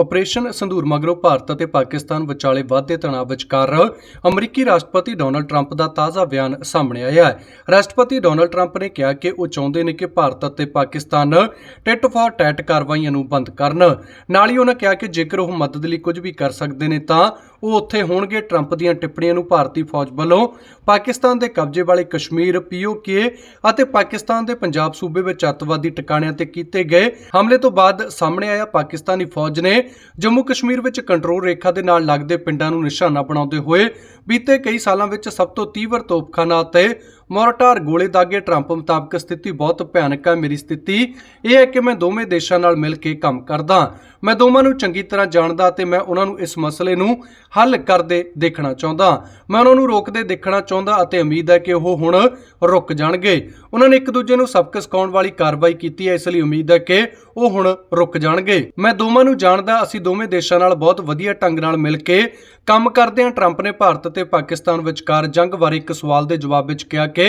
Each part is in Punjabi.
ਆਪਰੇਸ਼ਨ ਸੰਧੂਰ ਮਗਰੋਂ ਭਾਰਤ ਅਤੇ ਪਾਕਿਸਤਾਨ ਵਿਚਾਲੇ ਵਾਧੇ ਤਣਾਅ ਵਿਚਕਾਰ ਅਮਰੀਕੀ ਰਾਸ਼ਟਰਪਤੀ ਡੋਨਲਡ ਟਰੰਪ ਦਾ ਤਾਜ਼ਾ ਬਿਆਨ ਸਾਹਮਣੇ ਆਇਆ ਹੈ। ਰਾਸ਼ਟਰਪਤੀ ਡੋਨਲਡ ਟਰੰਪ ਨੇ ਕਿਹਾ ਕਿ ਉਹ ਚਾਹੁੰਦੇ ਨੇ ਕਿ ਭਾਰਤ ਅਤੇ ਪਾਕਿਸਤਾਨ ਟਿਟ ਫਾਰ ਟੈਟ ਕਾਰਵਾਈਆਂ ਨੂੰ ਬੰਦ ਕਰਨ। ਨਾਲ ਹੀ ਉਹਨਾਂ ਕਿਹਾ ਕਿ ਜੇਕਰ ਉਹ ਮਦਦ ਲਈ ਕੁਝ ਵੀ ਕਰ ਸਕਦੇ ਨੇ ਤਾਂ ਉਹ ਉੱਥੇ ਹੋਣਗੇ। ਟਰੰਪ ਦੀਆਂ ਟਿੱਪਣੀਆਂ ਨੂੰ ਭਾਰਤੀ ਫੌਜ ਵੱਲੋਂ ਪਾਕਿਸਤਾਨ ਦੇ ਕਬਜ਼ੇ ਵਾਲੇ ਕਸ਼ਮੀਰ ਪੀਓਕੇ ਅਤੇ ਪਾਕਿਸਤਾਨ ਦੇ ਪੰਜਾਬ ਸੂਬੇ ਵਿੱਚ ਅੱਤਵਾਦੀ ਟਿਕਾਣਿਆਂ ਤੇ ਕੀਤੇ ਗਏ ਹਮਲੇ ਤੋਂ ਬਾਅਦ ਸਾਹਮਣੇ ਆਇਆ ਪਾਕਿਸਤਾਨੀ ਫੌਜ ਨੇ ਜੰਮੂ ਕਸ਼ਮੀਰ ਵਿੱਚ ਕੰਟਰੋਲ ਰੇਖਾ ਦੇ ਨਾਲ ਲੱਗਦੇ ਪਿੰਡਾਂ ਨੂੰ ਨਿਸ਼ਾਨਾ ਬਣਾਉਂਦੇ ਹੋਏ ਬੀਤੇ ਕਈ ਸਾਲਾਂ ਵਿੱਚ ਸਭ ਤੋਂ ਤੀਵਰ ਤੋਪਖਾਨਾ ਅਤੇ ਮੋਰਟਾਰ ਗੋਲੇ ਦਾਗੇ ਟਰੰਪ ਮੁਤਾਬਕ ਸਥਿਤੀ ਬਹੁਤ ਭਿਆਨਕ ਹੈ ਮੇਰੀ ਸਥਿਤੀ। ਇਹ ਹੈ ਕਿ ਮੈਂ ਦੋਵੇਂ ਦੇਸ਼ਾਂ ਨਾਲ ਮਿਲ ਕੇ ਕੰਮ ਕਰਦਾ। ਮੈਂ ਦੋਵਾਂ ਨੂੰ ਚੰਗੀ ਤਰ੍ਹਾਂ ਜਾਣਦਾ ਅਤੇ ਮੈਂ ਉਹਨਾਂ ਨੂੰ ਇਸ ਮਸਲੇ ਨੂੰ ਹੱਲ ਕਰਦੇ ਦੇਖਣਾ ਚਾਹੁੰਦਾ। ਮੈਂ ਉਹਨਾਂ ਨੂੰ ਰੋਕਦੇ ਦੇਖਣਾ ਚਾਹੁੰਦਾ ਅਤੇ ਉਮੀਦ ਹੈ ਕਿ ਉਹ ਹੁਣ ਰੁਕ ਜਾਣਗੇ। ਉਹਨਾਂ ਨੇ ਇੱਕ ਦੂਜੇ ਨੂੰ ਸਬਕ ਸਿਖਾਉਣ ਵਾਲੀ ਕਾਰਵਾਈ ਕੀਤੀ ਹੈ, ਇਸ ਲਈ ਉਮੀਦ ਹੈ ਕਿ ਉਹ ਹੁਣ ਰੁਕ ਜਾਣਗੇ। ਮੈਂ ਦੋਵਾਂ ਨੂੰ ਜਾਣਦਾ, ਅਸੀਂ ਦੋਵੇਂ ਦੇਸ਼ਾਂ ਨਾਲ ਬਹੁਤ ਵਧੀਆ ਢੰਗ ਨਾਲ ਮਿਲ ਕੇ ਕੰਮ ਕਰਦੇ ਹਾਂ। ਟਰੰਪ ਨੇ ਭਾਰਤ ਅਤੇ ਪਾਕਿਸਤਾਨ ਵਿਚਕਾਰ ਜੰਗ ਬਾਰੇ ਇੱਕ ਸਵਾਲ ਦੇ ਜਵਾਬ ਵਿੱਚ ਕਿਹਾ ਕਿ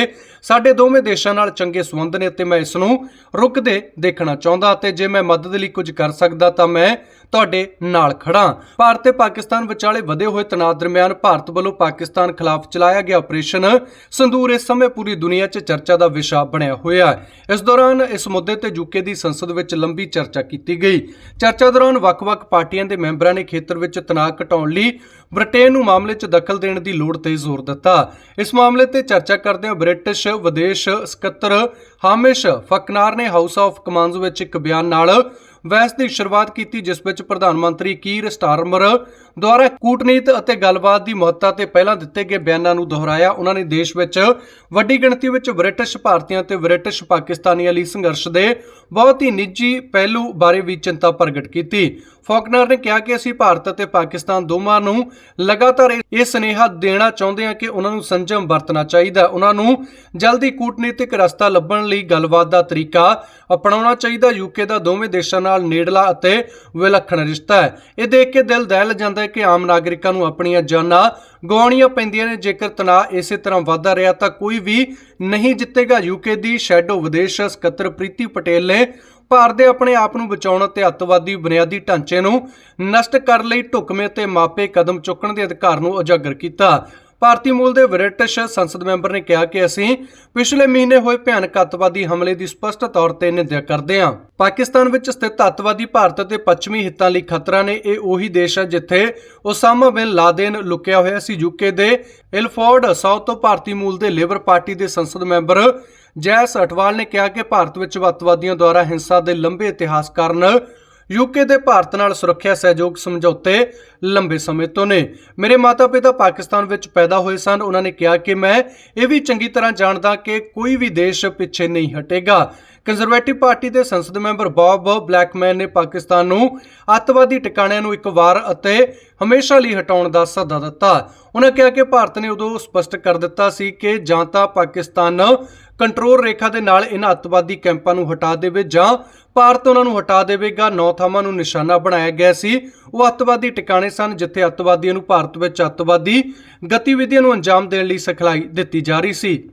ਸਾਡੇ ਦੋਵੇਂ ਦੇਸ਼ਾਂ ਨਾਲ ਚੰਗੇ ਸੰਬੰਧ ਨੇ ਅਤੇ ਮੈਂ ਇਸ ਨੂੰ ਰੁਕਦੇ ਦੇਖਣਾ ਚਾਹੁੰਦਾ ਅਤੇ ਜੇ ਮੈਂ ਮਦਦ ਲਈ ਕੁਝ ਕਰ ਸਕਦਾ ਤਾਂ ਮੈਂ ਤੁਹਾਡੇ ਨਾਲ ਖੜਾ ਭਾਰਤ ਤੇ ਪਾਕਿਸਤਾਨ ਵਿਚਾਲੇ ਵਧੇ ਹੋਏ ਤਣਾਅ ਦਰਮਿਆਨ ਭਾਰਤ ਵੱਲੋਂ ਪਾਕਿਸਤਾਨ ਖਿਲਾਫ ਚਲਾਇਆ ਗਿਆ ਆਪਰੇਸ਼ਨ ਸੰਦੂਰ ਇਸ ਸਮੇਂ ਪੂਰੀ ਦੁਨੀਆ 'ਚ ਚਰਚਾ ਦਾ ਵਿਸ਼ਾ ਬਣਿਆ ਹੋਇਆ ਹੈ। ਇਸ ਦੌਰਾਨ ਇਸ ਮੁੱਦੇ ਤੇ ਯੂਕੇ ਦੀ ਸੰਸਦ ਵਿੱਚ ਲੰਬੀ ਚਰਚਾ ਕੀਤੀ ਗਈ। ਚਰਚਾ ਦੌਰਾਨ ਵੱਖ-ਵੱਖ ਪਾਰਟੀਆਂ ਦੇ ਮੈਂਬਰਾਂ ਨੇ ਖੇਤਰ ਵਿੱਚ ਤਣਾਅ ਘਟਾਉਣ ਲਈ ਬ੍ਰਿਟੇਨ ਨੂੰ ਮਾਮਲੇ 'ਚ ਦਖਲ ਦੇਣ ਦੀ ਲੋੜ ਤੇ ਜ਼ੋਰ ਦਿੱਤਾ। ਇਸ ਮਾਮਲੇ ਤੇ ਚਰਚਾ ਕਰਦਿਆਂ ਬ੍ਰਿਟਿਸ਼ ਵਿਦੇਸ਼ ਸਕੱਤਰ ਹਾਮਿਸ਼ ਫਕਨਾਰ ਨੇ ਹਾਊਸ ਆਫ ਕਮਾਂਡਸ ਵਿੱਚ ਇੱਕ ਬਿਆਨ ਨਾਲ ਬਹਿਸ ਦੀ ਸ਼ੁਰੂਆਤ ਕੀਤੀ, ਜਿਸ ਵਿੱਚ ਪ੍ਰਧਾਨ ਮੰਤਰੀ ਕੀਰ ਸਟਾਰਮਰ ਦੁਆਰਾ ਕੂਟਨੀਤ ਅਤੇ ਗੱਲਬਾਤ ਦੀ ਮਹੱਤਤਾ ਤੇ ਪਹਿਲਾਂ ਦਿੱਤੇ ਗਏ ਬਿਆਨਾਂ ਨੂੰ ਦੁਹਰਾਇਆ। ਉਹਨਾਂ ਨੇ ਦੇਸ਼ ਵਿੱਚ ਵੱਡੀ ਗਿਣਤੀ ਵਿੱਚ ਬ੍ਰਿਟਿਸ਼ ਭਾਰਤੀਆਂ ਤੇ ਬ੍ਰਿਟਿਸ਼ ਪਾਕਿਸਤਾਨੀਆਂ ਲਈ ਸੰਘਰਸ਼ ਦੇ ਬਹੁਤ ਹੀ ਨਿੱਜੀ ਪਹਿਲੂ ਬਾਰੇ ਵੀ ਚਿੰਤਾ ਪ੍ਰਗਟ ਕੀਤੀ। ਫੌਕਨਰ ਨੇ ਕਿਹਾ ਕਿ ਅਸੀਂ ਭਾਰਤ ਅਤੇ ਪਾਕਿਸਤਾਨ ਦੋਵਾਂ ਨੂੰ ਲਗਾਤਾਰ ਇਹ- ਇਹ ਸੁਨੇਹਾ ਦੇਣਾ ਚਾਹੁੰਦੇ ਹਾਂ ਕਿ ਉਹਨਾਂ ਨੂੰ ਸੰਜਮ ਵਰਤਣਾ ਚਾਹੀਦਾ। ਹੈ। ਉਹਨਾਂ ਨੂੰ ਜਲਦੀ ਕੂਟਨੀਤਿਕ ਰਸਤਾ ਲੱਭਣ ਲਈ ਗੱਲਬਾਤ ਦਾ ਤਰੀਕਾ ਅਪਣਾਉਣਾ ਚਾਹੀਦਾ। ਯੂਕੇ ਦਾ ਦੋਵੇਂ ਦੇਸ਼ਾਂ ਨਾਲ ਨੇੜਲਾ ਅਤੇ ਵਿਲੱਖਣ ਰਿਸ਼ਤਾ ਹੈ। ਇਹ ਦੇਖ ਕੇ ਦਿਲ ਦਹਿਲ ਜਾਂਦਾ ਹੈ ਕਿ ਆਮ ਨਾਗਰਿਕਾਂ ਨੂੰ ਆਪਣੀਆਂ ਜਾਨਾਂ ਗਵਾਉਣੀਆਂ ਪੈਂਦੀਆਂ ਨੇ। ਜੇਕਰ ਤਣਾਅ ਇਸੇ ਤਰ੍ਹਾਂ ਵਧਦਾ ਰਿਹਾ ਤਾਂ ਕੋਈ ਵੀ ਨਹੀਂ ਜਿੱਤੇਗਾ। ਯੂਕੇ ਦੀ ਸ਼ੈਡੋ ਵਿਦੇਸ਼ ਸਕੱਤਰ ਪ੍ਰੀਤੀ ਪਟੇਲ ਨੇ ਭਾਰਤ ਦੇ ਆਪਣੇ ਆਪ ਨੂੰ ਬਚਾਉਣ ਅਤੇ ਅੱਤਵਾਦੀ ਬੁਨਿਆਦੀ ਢਾਂਚੇ ਨੂੰ ਨਸ਼ਟ ਕਰਨ ਲਈ ਢੁਕਵੇਂ ਤੇ ਮਾਪੇ ਕਦਮ ਚੁੱਕਣ ਦੇ ਅਧਿਕਾਰ ਨੂੰ ਉਜਾਗਰ ਕੀਤਾ। ਭਾਰਤੀ ਮੂਲ ਦੇ ਬ੍ਰਿਟਿਸ਼ ਸੰਸਦ ਮੈਂਬਰ ਨੇ ਕਿਹਾ ਕਿ ਅਸੀਂ ਪਿਛਲੇ ਮਹੀਨੇ ਹੋਏ ਭਿਆਨਕ ਅੱਤਵਾਦੀ ਹਮਲੇ ਦੀ ਸਪਸ਼ਟ ਤੌਰ ਤੇ ਨਿੰਦਿਆ ਕਰਦੇ ਹਾਂ। ਪਾਕਿਸਤਾਨ ਵਿੱਚ ਸਥਿਤ ਅੱਤਵਾਦੀ ਭਾਰਤ ਅਤੇ ਪੱਛਮੀ ਹਿੱਤਾਂ ਲਈ ਖਤਰਾ ਨੇ ਇਹ ਉਹੀ ਦੇਸ਼ ਹੈ ਜਿੱਥੇ ਓਸਾਮਾ ਬਿਨ ਲਾਦੇਨ ਲੁਕਿਆ ਹੋਇਆ ਸੀ। ਯੂਕੇ ਦੇ ਇਲਫੋਰਡ ਸਾਊਥ ਤੋਂ ਭਾਰਤੀ ਮੂਲ ਦੇ ਲੇਬਰ ਪਾਰਟੀ ਦੇ ਸੰਸਦ ਮੈਂਬਰ ਜੈਸ ਅਟਵਾਲ ਨੇ ਕਿਹਾ ਕਿ ਭਾਰਤ ਵਿੱਚ ਅੱਤਵਾਦੀਆਂ ਦੁਆਰਾ ਹਿੰਸਾ ਦੇ ਲੰਬੇ ਇਤਿਹਾਸ ਕਾਰਨ ਯੂਕੇ ਦੇ ਭਾਰਤ ਨਾਲ ਸੁਰੱਖਿਆ ਸਹਿਯੋਗ ਸਮਝੌਤੇ ਲੰਬੇ ਸਮੇਂ ਤੋਂ ਨੇ। ਮੇਰੇ ਮਾਤਾ-ਪਿਤਾ ਪਾਕਿਸਤਾਨ ਵਿੱਚ ਪੈਦਾ ਹੋਏ ਸਨ। ਉਹਨਾਂ ਨੇ ਕਿਹਾ ਕਿ ਮੈਂ ਇਹ ਵੀ ਚੰਗੀ ਤਰ੍ਹਾਂ ਜਾਣਦਾ ਕਿ ਕੋਈ ਵੀ ਦੇਸ਼ ਪਿੱਛੇ ਨਹੀਂ ਹਟੇਗਾ। ਕੰਜ਼ਰਵੇਟਿਵ ਪਾਰਟੀ ਦੇ ਸੰਸਦ ਮੈਂਬਰ ਬੌਬ ਬਲੈਕਮੈਨ ਨੇ ਪਾਕਿਸਤਾਨ ਨੂੰ ਅੱਤਵਾਦੀ ਟਿਕਾਣਿਆਂ ਨੂੰ ਇੱਕ ਵਾਰ ਅਤੇ ਹਮੇਸ਼ਾ ਲਈ ਹਟਾਉਣ ਦਾ ਸੱਦਾ ਦਿੱਤਾ। ਉਹਨਾਂ ਕਿਹਾ ਕਿ ਭਾਰਤ ਨੇ ਉਦੋਂ ਸਪਸ਼ਟ ਕਰ ਦਿੱਤਾ ਸੀ ਕਿ ਜਾਂ ਤਾਂ ਪਾਕਿਸਤਾਨ ਕੰਟਰੋਲ ਰੇਖਾ ਦੇ ਨਾਲ ਇਹਨਾਂ ਅੱਤਵਾਦੀ ਕੈਂਪਾਂ ਨੂੰ ਹਟਾ ਦੇਵੇ ਜਾਂ ਭਾਰਤ ਉਹਨਾਂ ਨੂੰ ਹਟਾ ਦੇਵੇਗਾ। ਨੌ ਥਾਵਾਂ ਨੂੰ ਨਿਸ਼ਾਨਾ ਬਣਾਇਆ ਗਿਆ ਸੀ। ਉਹ ਅੱਤਵਾਦੀ ਟਿਕਾਣੇ ਸਨ, ਜਿੱਥੇ ਅੱਤਵਾਦੀਆਂ ਨੂੰ ਭਾਰਤ ਵਿੱਚ ਅੱਤਵਾਦੀ ਗਤੀਵਿਧੀਆਂ ਨੂੰ ਅੰਜਾਮ ਦੇਣ ਲਈ ਸਿਖਲਾਈ ਦਿੱਤੀ ਜਾ ਰਹੀ ਸੀ।